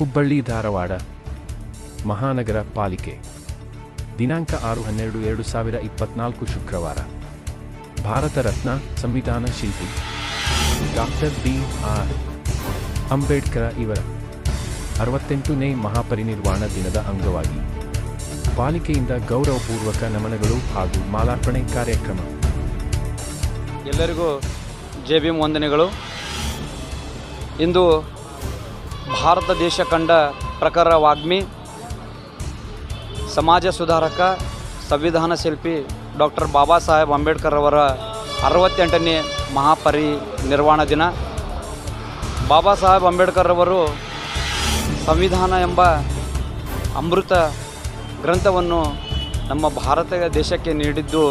ಹುಬ್ಬಳ್ಳಿ ಧಾರವಾಡ, ಮಹಾನಗರ ಪಾಲಿಕೆ. ದಿನಾಂಕ ಆರು ಹನ್ನೆರಡು ಎರಡು ಸಾವಿರ ಇಪ್ಪತ್ನಾಲ್ಕು ಶುಕ್ರವಾರ. ಭಾರತ ರತ್ನ ಸಂವಿಧಾನ ಶಿಲ್ಪಿ. Doctor B. ಆರ್. ಅಂಬೇಡ್ಕರ್ ಇವರ ಅರವತ್ತೆಂಟನೇ ಮಹಾಪರಿನಿರ್ವಾಣ ದಿನದ ಅಂಗವಾಗಿ. ಪಾಲಿಕೆಯಿಂದ ಗೌರವಪೂರ್ವಕ ನಮನಗಳು ಹಾಗೂ ಮಾಲಾರ್ಪಣೆ ಕಾರ್ಯಕ್ರಮ. ಎಲ್ಲರಿಗೂ ಜೆ ಬಿ ವಂದನೆಗಳು. ಇಂದು ಭಾರತ ದೇಶ ಕಂಡ ಪ್ರಖರ ವಾಗ್ಮಿ ಸಮಾಜ ಸುಧಾರಕ, ಸಂವಿಧಾನ ಶಿಲ್ಪಿ ಡಾಕ್ಟರ್ ಬಾಬಾ ಸಾಹೇಬ್ ಅಂಬೇಡ್ಕರ್ ಅವರ ಅರವತ್ತೆಂಟನೇ ಮಹಾಪರಿ ನಿರ್ವಾಣ ದಿನ. ಬಾಬಾ ಸಾಹೇಬ್ ಅಂಬೇಡ್ಕರ್ ಅವರು ಸಂವಿಧಾನ ಎಂಬ ಅಮೃತ ಗ್ರಂಥವನ್ನು ನಮ್ಮ ಭಾರತ ದೇಶಕ್ಕೆ ನೀಡಿದ್ದು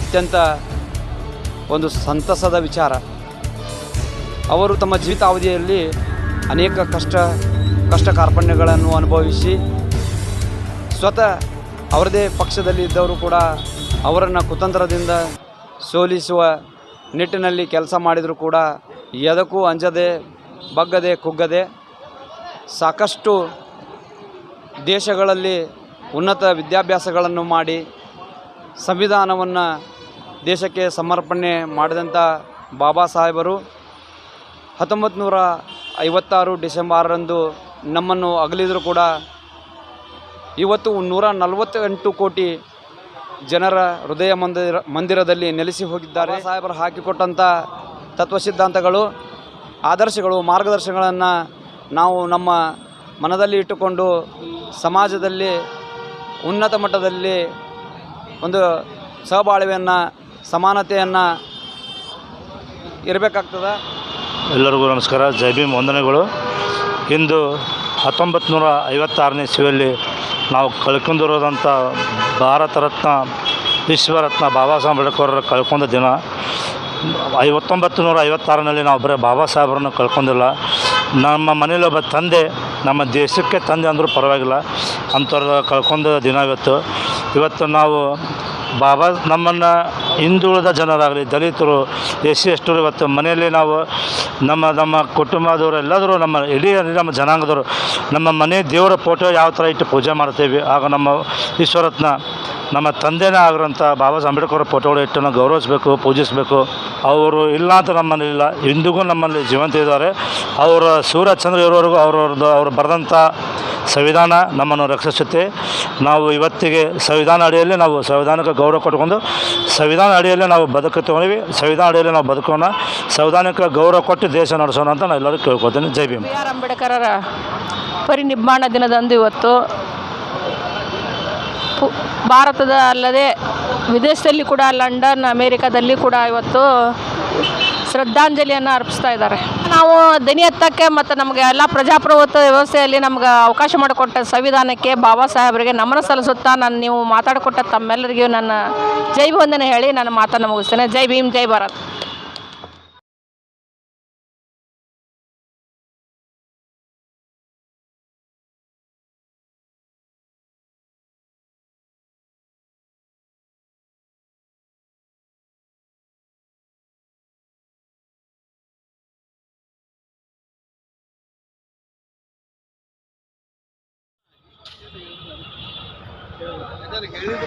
ಅತ್ಯಂತ ಒಂದು ಸಂತಸದ ವಿಚಾರ. ಅವರು ತಮ್ಮ ಜೀವಿತಾವಧಿಯಲ್ಲಿ ಅನೇಕ ಕಷ್ಟ ಕಷ್ಟ ಕಾರ್ಪಣ್ಯಗಳನ್ನು ಅನುಭವಿಸಿ ಸ್ವತಃ ಅವರದೇ ಪಕ್ಷದಲ್ಲಿ ಇದ್ದವರು ಕೂಡ ಅವರನ್ನು ಕುತಂತ್ರದಿಂದ ಸೋಲಿಸುವ ನಿಟ್ಟಿನಲ್ಲಿ ಕೆಲಸ ಮಾಡಿದರೂ ಕೂಡ ಎದಕ್ಕೂ ಅಂಜದೆ, ಬಗ್ಗದೆ, ಕುಗ್ಗದೆ ಸಾಕಷ್ಟು ದೇಶಗಳಲ್ಲಿ ಉನ್ನತ ವಿದ್ಯಾಭ್ಯಾಸಗಳನ್ನು ಮಾಡಿ ಸಂವಿಧಾನವನ್ನು ದೇಶಕ್ಕೆ ಸಮರ್ಪಣೆ ಮಾಡಿದಂಥ ಬಾಬಾ ಸಾಹೇಬರು ಹತ್ತೊಂಬತ್ತು ನೂರ ಐವತ್ತಾರು ಡಿಸೆಂಬರ್ರಂದು ನಮ್ಮನ್ನು ಅಗಲಿದರೂ ಕೂಡ ಇವತ್ತು ನೂರ ನಲವತ್ತೆಂಟು ಕೋಟಿ ಜನರ ಹೃದಯ ಮಂದಿರ, ಮಂದಿರದಲ್ಲಿ ನೆಲೆಸಿ ಹೋಗಿದ್ದಾರೆ. ಸಾಹೇಬರು ಹಾಕಿಕೊಟ್ಟಂಥ ತತ್ವ ಸಿದ್ಧಾಂತಗಳು ಆದರ್ಶಗಳು, ಮಾರ್ಗದರ್ಶನಗಳನ್ನು ನಾವು ನಮ್ಮ ಮನದಲ್ಲಿ ಇಟ್ಟುಕೊಂಡು ಸಮಾಜದಲ್ಲಿ ಉನ್ನತ ಮಟ್ಟದಲ್ಲಿ ಒಂದು ಸಹಬಾಳ್ವೆಯನ್ನು, ಸಮಾನತೆಯನ್ನು ಇರಬೇಕಾಗ್ತದೆ. ಎಲ್ಲರಿಗೂ ನಮಸ್ಕಾರ. ಜೈ ಭೀಮ್. ವಂದನೆಗಳು. ಇಂದು ಹತ್ತೊಂಬತ್ತು ನೂರ ಐವತ್ತಾರನೇ ಇಸ್ವಿಯಲ್ಲಿ ನಾವು ಕಳ್ಕೊಂಡಿರೋದಂಥ ಭಾರತ ರತ್ನ ವಿಶ್ವರತ್ನ ಬಾಬಾ ಸಾಹೇಬ್ ಅಂಬೇಡ್ಕರ್ ಕಳ್ಕೊಂಡ ದಿನ. ಐವತ್ತೊಂಬತ್ತು ನೂರ ಐವತ್ತಾರನಲ್ಲಿ ನಾವು ಬರೀ ಬಾಬಾ ಸಾಹೇಬ್ರನ್ನು ಕಳ್ಕೊಂಡಿಲ್ಲ. ನಮ್ಮ ಮನೇಲಿ ಒಬ್ಬ ತಂದೆ, ನಮ್ಮ ದೇಶಕ್ಕೆ ತಂದೆ ಅಂದರೂ ಪರವಾಗಿಲ್ಲ. ಅಂಥವ್ರ ಕಳ್ಕೊಂಡ ದಿನ ಇವತ್ತು. ಇವತ್ತು ನಾವು ಬಾಬಾ ನಮ್ಮನ್ನು ಹಿಂದುಳಿದ ಜನರಾಗಲಿ, ದಲಿತರು ಎಸ್ ಸಿ ಎಷ್ಟು ಇವತ್ತು ಮನೆಯಲ್ಲಿ ನಾವು ನಮ್ಮ ನಮ್ಮ ಕುಟುಂಬದವರು ಎಲ್ಲದರೂ ನಮ್ಮ ಇಡೀ ನಮ್ಮ ಜನಾಂಗದವರು, ನಮ್ಮ ಮನೆ ದೇವರ ಫೋಟೋ ಯಾವ ಥರ ಇಟ್ಟು ಪೂಜೆ ಮಾಡ್ತೇವೆ, ಆಗ ನಮ್ಮ ಈಶ್ವರತ್ನ, ನಮ್ಮ ತಂದೆನೇ ಆಗಿರೋಂಥ ಬಾಬಾ ಅಂಬೇಡ್ಕರ್ ಫೋಟೋಗಳು ಇಟ್ಟು ನಾವು ಗೌರವಿಸಬೇಕು, ಪೂಜಿಸಬೇಕು. ಅವರು ಇಲ್ಲ ಅಂತ ನಮ್ಮಲ್ಲಿ ಇಲ್ಲ, ಇಂದಿಗೂ ನಮ್ಮಲ್ಲಿ ಜೀವಂತ ಇದ್ದಾರೆ. ಅವರ ಸೂರ್ಯಚಂದ್ರ ಇರೋವರೆಗೂ ಅವ್ರವ್ರದ್ದು, ಅವ್ರು ಬರೆದಂಥ ಸಂವಿಧಾನ ನಮ್ಮನ್ನು ರಕ್ಷಿಸುತ್ತೆ. ನಾವು ಇವತ್ತಿಗೆ ಸಂವಿಧಾನ ಅಡಿಯಲ್ಲಿ ನಾವು ಸಂವಿಧಾನಕ್ಕೆ ಗೌರವ ಕೊಟ್ಕೊಂಡು ಸಂವಿಧಾನ ಅಡಿಯಲ್ಲಿ ನಾವು ಬದುಕುತ್ತೀವಿ ಸಂವಿಧಾನ ಅಡಿಯಲ್ಲಿ ನಾವು ಬದುಕೋಣ. ಸಂವಿಧಾನಕ್ಕೆ ಗೌರವ ಕೊಟ್ಟು ದೇಶ ನಡೆಸೋಣ ಅಂತ ನಾನು ಎಲ್ಲರೂ ಕೇಳ್ಕೊತೀನಿ ಜೈ ಭೀಮ್. ಆರ್ ಪರಿನಿರ್ಮಾಣ ದಿನದಂದು ಇವತ್ತು ಭಾರತದ ಅಲ್ಲದೆ ವಿದೇಶದಲ್ಲಿ ಕೂಡ, ಲಂಡನ್, ಅಮೇರಿಕಾದಲ್ಲಿ ಕೂಡ ಇವತ್ತು ಶ್ರದ್ಧಾಂಜಲಿಯನ್ನು ಅರ್ಪಿಸ್ತಾ ಇದ್ದಾರೆ. ನಾವು ದನಿ ಎತ್ತಕ್ಕೆ ಮತ್ತು ನಮಗೆ ಎಲ್ಲ ಪ್ರಜಾಪ್ರಭುತ್ವ ವ್ಯವಸ್ಥೆಯಲ್ಲಿ ನಮ್ಗೆ ಅವಕಾಶ ಮಾಡಿಕೊಟ್ಟ ಸಂವಿಧಾನಕ್ಕೆ ಬಾಬಾ ಸಾಹೇಬರಿಗೆ ನಮನ ಸಲ್ಲಿಸುತ್ತಾ ನಾನು ನೀವು ಮಾತಾಡಿಕೊಟ್ಟ ತಮ್ಮೆಲ್ಲರಿಗೂ ನನ್ನ ಜೈ ವಂದನೆ ಹೇಳಿ ನನ್ನ ಮಾತನ್ನು ಮುಗಿಸ್ತೇನೆ. ಜೈ ಭೀಮ್, ಜೈ ಭಾರತ್. ಅದರ ಕೆಲವೊಂದು